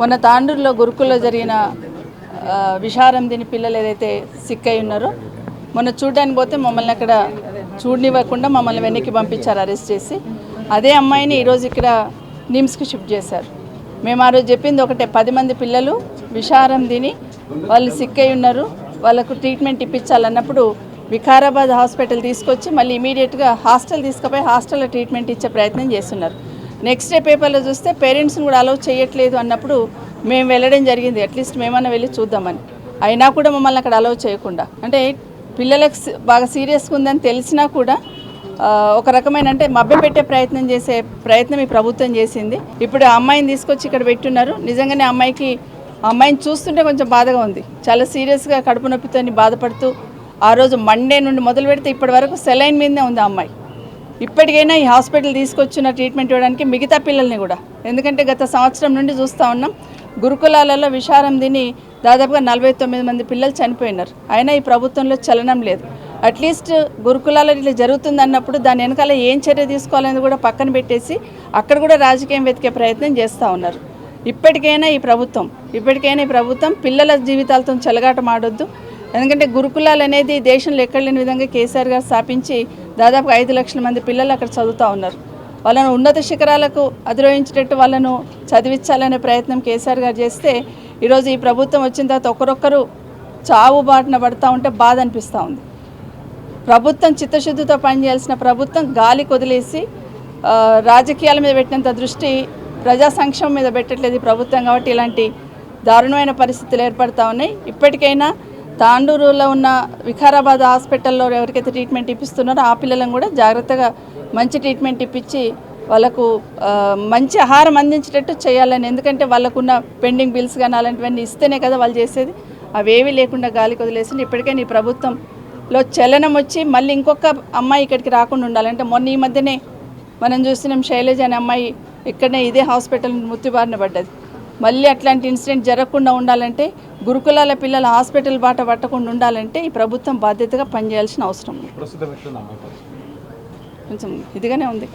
మొన్న తాండూరులో గురుకుల్లో జరిగిన విషారం దీని పిల్లలు ఏదైతే సిక్ అయి ఉన్నారో మొన్న చూడడానికి పోతే మమ్మల్ని అక్కడ చూడనివ్వకుండా మమ్మల్ని వెనక్కి పంపించారు అరెస్ట్ చేసి. అదే అమ్మాయిని ఈరోజు ఇక్కడ నిమ్స్కి షిఫ్ట్ చేశారు. మేము ఆ రోజు చెప్పింది ఒకటే పది మంది పిల్లలు విషారం తిని వాళ్ళు సిక్ అయి ఉన్నారు వాళ్ళకు ట్రీట్మెంట్ ఇప్పించాలన్నప్పుడు వికారాబాద్ హాస్పిటల్ తీసుకొచ్చి మళ్ళీ ఇమీడియట్గా హాస్టల్ తీసుకుపోయి హాస్టల్లో ట్రీట్మెంట్ ఇచ్చే ప్రయత్నం చేస్తున్నారు. నెక్స్ట్ డే పేపర్లో చూస్తే పేరెంట్స్ని కూడా అలౌ చేయట్లేదు అన్నప్పుడు మేము వెళ్ళడం జరిగింది. అట్లీస్ట్ మేమన్నా వెళ్ళి చూద్దామని. అయినా కూడా మమ్మల్ని అక్కడ అలౌ చేయకుండా. అంటే పిల్లలకు బాగా సీరియస్గా ఉందని తెలిసినా కూడా ఒక రకమైన అంటే మభ్యపెట్టే ప్రయత్నం చేసే ప్రయత్నం ఈ ప్రభుత్వం చేసింది. ఇప్పుడు ఆ అమ్మాయిని తీసుకొచ్చి ఇక్కడ పెట్టున్నారు. నిజంగానే అమ్మాయికి అమ్మాయిని చూస్తుంటే కొంచెం బాధగా ఉంది. చాలా సీరియస్గా కడుపు నొప్పితో బాధపడుతూ ఆ రోజు మండే నుండి మొదలు పెడితే ఇప్పటి వరకు సెలైన్ మీదనే ఉంది ఆ అమ్మాయి. ఇప్పటికైనా ఈ హాస్పిటల్ తీసుకొచ్చిన ట్రీట్మెంట్ ఇవ్వడానికి మిగతా పిల్లల్ని కూడా. ఎందుకంటే గత సంవత్సరం నుండి చూస్తూ ఉన్నాం గురుకులాలలో విషారం తిని దాదాపుగా నలభై తొమ్మిది మంది పిల్లలు చనిపోయినారు. అయినా ఈ ప్రభుత్వంలో చలనం లేదు. అట్లీస్ట్ గురుకులాలలో ఇట్లా జరుగుతుంది అన్నప్పుడు దాని వెనకాల ఏం చర్య తీసుకోవాలని కూడా పక్కన పెట్టేసి అక్కడ కూడా రాజకీయం వెతికే ప్రయత్నం చేస్తూ ఉన్నారు. ఇప్పటికైనా ఈ ప్రభుత్వం ఇప్పటికైనా ఈ ప్రభుత్వం పిల్లల జీవితాలతో చెలగాటమాడొద్దు. ఎందుకంటే గురుకులాలు అనేది దేశంలో ఎక్కడ లేని విధంగా కేసీఆర్ గారు స్థాపించి దాదాపు ఐదు లక్షల మంది పిల్లలు అక్కడ చదువుతూ ఉన్నారు. వాళ్ళను ఉన్నత శిఖరాలకు అధిరోహించేటట్టు వాళ్ళను చదివించాలనే ప్రయత్నం కేసీఆర్ గారు చేస్తే ఈరోజు ఈ ప్రభుత్వం వచ్చిన తర్వాత ఒకరొక్కరు చావు బాటన పడుతూ ఉంటే బాధ అనిపిస్తూ ఉంది. ప్రభుత్వం చిత్తశుద్ధితో పనిచేయాల్సిన ప్రభుత్వం గాలి కొదిలేసి రాజకీయాల మీద పెట్టినంత దృష్టి ప్రజా సంక్షేమం మీద పెట్టట్లేదు ప్రభుత్వం కాబట్టి ఇలాంటి దారుణమైన పరిస్థితులు ఏర్పడతా ఉన్నాయి. ఇప్పటికైనా తాండూరులో ఉన్న వికారాబాద్ హాస్పిటల్లో ఎవరికైతే ట్రీట్మెంట్ ఇప్పిస్తున్నారో ఆ పిల్లలను కూడా జాగ్రత్తగా మంచి ట్రీట్మెంట్ ఇప్పించి వాళ్ళకు మంచి ఆహారం అందించేటట్టు చేయాలని. ఎందుకంటే వాళ్ళకున్న పెండింగ్ బిల్స్ కానీ అలాంటివన్నీ ఇస్తేనే కదా వాళ్ళు చేసేది. అవేవి లేకుండా గాలికి వదిలేసి ఇప్పటికైనా ఈ ప్రభుత్వంలో చలనం వచ్చి మళ్ళీ ఇంకొక అమ్మాయి ఇక్కడికి రాకుండా ఉండాలంటే మొన్న ఈ మధ్యనే మనం చూస్తున్నాం శైలజ అనే అమ్మాయి ఇక్కడనే ఇదే హాస్పిటల్ మృత్యుబారిన పడ్డది. మళ్ళీ అట్లాంటి ఇన్సిడెంట్ జరగకుండా ఉండాలంటే గురుకులాల పిల్లల హాస్పిటల్ బాట పట్టకుండా ఉండాలంటే ఈ ప్రభుత్వం బాధ్యతగా పనిచేయాల్సిన అవసరం? కొంచెం ఇదిగానే ఉంది